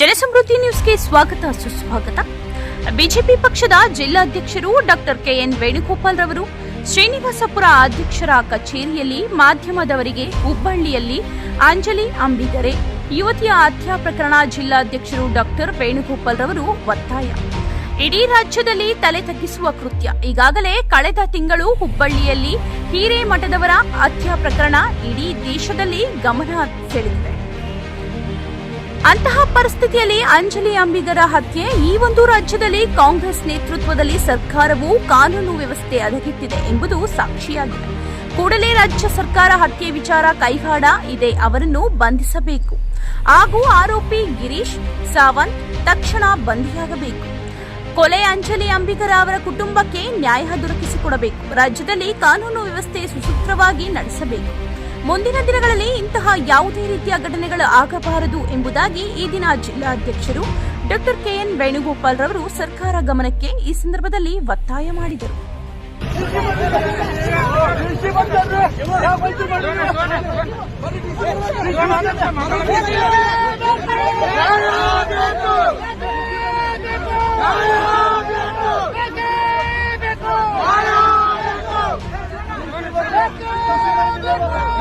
ಜನಸಮೃದ್ಧಿ ನ್ಯೂಸ್ಗೆ ಸ್ವಾಗತ, ಸುಸ್ವಾಗತ. ಬಿಜೆಪಿ ಪಕ್ಷದ ಜಿಲ್ಲಾಧ್ಯಕ್ಷರು ಡಾಕ್ಟರ್ ಕೆಎನ್ ವೇಣುಗೋಪಾಲ್ ರವರು, ಶ್ರೀನಿವಾಸಪುರ ಅಧ್ಯಕ್ಷರ ಕಚೇರಿಯಲ್ಲಿ ಮಾಧ್ಯಮದವರಿಗೆ ಹುಬ್ಬಳ್ಳಿಯಲ್ಲಿ ಅಂಜಲಿ ಅಂಬಿಗರೆ ಯುವತಿಯ ಹತ್ಯಾ ಪ್ರಕರಣ ಜಿಲ್ಲಾಧ್ಯಕ್ಷರು ಡಾಕ್ಟರ್ ವೇಣುಗೋಪಾಲ್ ರವರು ಒತ್ತಾಯ. ಇಡೀ ರಾಜ್ಯದಲ್ಲಿ ತಲೆ ತಗ್ಗಿಸುವ ಕೃತ್ಯ. ಈಗಾಗಲೇ ಕಳೆದ ತಿಂಗಳು ಹುಬ್ಬಳ್ಳಿಯಲ್ಲಿ ಹಿರೇಮಠದವರ ಹತ್ಯಾ ಪ್ರಕರಣ ಇಡೀ ದೇಶದಲ್ಲಿ ಗಮನ ಸೆಳೆದಿದೆ. ಅಂತಹ ಪರಿಸ್ಥಿತಿಯಲ್ಲಿ ಅಂಜಲಿ ಅಂಬಿಗರ ಹತ್ಯೆ ಈ ಒಂದು ರಾಜ್ಯದಲ್ಲಿ ಕಾಂಗ್ರೆಸ್ ನೇತೃತ್ವದಲ್ಲಿ ಸರ್ಕಾರವು ಕಾನೂನು ವ್ಯವಸ್ಥೆ ಅಧಗಿತ್ತಿದೆ ಎಂಬುದು ಸಾಕ್ಷಿಯಾಗಿದೆ. ಕೂಡಲೇ ರಾಜ್ಯ ಸರ್ಕಾರ ಹತ್ಯೆ ವಿಚಾರ ಕೈಗಾಡ ಇದೆ ಅವರನ್ನು ಬಂಧಿಸಬೇಕು. ಹಾಗೂ ಆರೋಪಿ ಗಿರೀಶ್ ಸಾವಂತ್ ತಕ್ಷಣ ಬಂಧಿಯಾಗಬೇಕು. ಕೊಲೆ ಅಂಜಲಿ ಅಂಬಿಗರ ಅವರ ಕುಟುಂಬಕ್ಕೆ ನ್ಯಾಯ ದೊರಕಿಸಿಕೊಡಬೇಕು. ರಾಜ್ಯದಲ್ಲಿ ಕಾನೂನು ವ್ಯವಸ್ಥೆ ಸುಸೂತ್ರವಾಗಿ ನಡೆಸಬೇಕು. ಮುಂದಿನ ದಿನಗಳಲ್ಲಿ ಇಂತಹ ಯಾವುದೇ ರೀತಿಯ ಘಟನೆಗಳು ಆಗಬಾರದು ಎಂಬುದಾಗಿ ಈ ದಿನ ಜಿಲ್ಲಾಧ್ಯಕ್ಷರು ಡಾಕ್ಟರ್ ಕೆಎನ್ ವೇಣುಗೋಪಾಲ್ ರವರು ಸರ್ಕಾರ ಗಮನಕ್ಕೆ ಈ ಸಂದರ್ಭದಲ್ಲಿ ಒತ್ತಾಯ ಮಾಡಿದರು.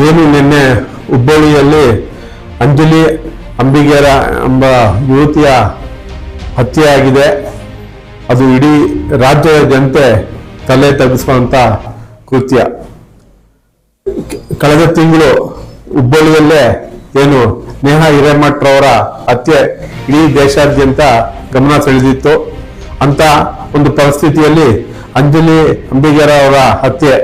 ಏನು ನಿನ್ನೆ ಹುಬ್ಬಳ್ಳಿಯಲ್ಲಿ ಅಂಜಲಿ ಅಂಬಿಗೇರ ಎಂಬ ಯುವತಿಯ ಹತ್ಯೆಯಾಗಿದೆ. ಅದು ಇಡೀ ರಾಜ್ಯದ ಜನತೆ ತಲೆ ತಗ್ಗಿಸುವಂತ ಕೃತ್ಯ. ಕಳೆದ ತಿಂಗಳು ಹುಬ್ಬಳ್ಳಿಯಲ್ಲೇ ಏನು ನೇಹಾ ಹಿರೇಮಠರವರ ಹತ್ಯೆ ಇಡೀ ದೇಶಾದ್ಯಂತ ಗಮನ ಸೆಳೆದಿತ್ತು. ಅಂತ ಒಂದು ಪರಿಸ್ಥಿತಿಯಲ್ಲಿ ಅಂಜಲಿ ಅಂಬಿಗೇರ ಅವರ ಹತ್ಯೆ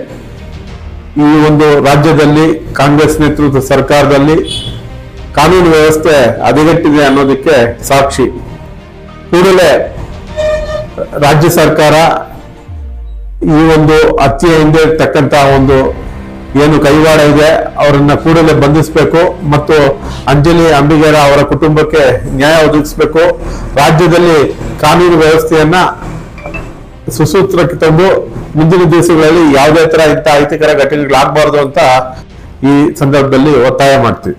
ಈ ಒಂದು ರಾಜ್ಯದಲ್ಲಿ ಕಾಂಗ್ರೆಸ್ ನೇತೃತ್ವದ ಸರ್ಕಾರದಲ್ಲಿ ಕಾನೂನು ವ್ಯವಸ್ಥೆ ಹದಗೆಟ್ಟಿದೆ ಅನ್ನೋದಕ್ಕೆ ಸಾಕ್ಷಿ. ಕೂಡಲೇ ರಾಜ್ಯ ಸರ್ಕಾರ ಈ ಒಂದು ಹತ್ಯೆ ಹಿಂದೆ ಇರ್ತಕ್ಕಂತ ಒಂದು ಏನು ಕೈವಾಡ ಇದೆ, ಅವರನ್ನ ಕೂಡಲೇ ಬಂಧಿಸಬೇಕು ಮತ್ತು ಅಂಜಲಿ ಅಂಬಿಗೇರ ಅವರ ಕುಟುಂಬಕ್ಕೆ ನ್ಯಾಯ ಒದಗಿಸಬೇಕು. ರಾಜ್ಯದಲ್ಲಿ ಕಾನೂನು ವ್ಯವಸ್ಥೆಯನ್ನ ಸುಸೂತ್ರಕ್ಕೆ ತಂದು ಮುಂದಿನ ದಿವಸಗಳಲ್ಲಿ ಯಾವುದೇ ತರ ಇಂಥ ಅಹಿತಕರ ಘಟನೆಗಳಾಗಬಾರದು ಅಂತ ಈ ಸಂದರ್ಭದಲ್ಲಿ ಒತ್ತಾಯ ಮಾಡ್ತೀವಿ.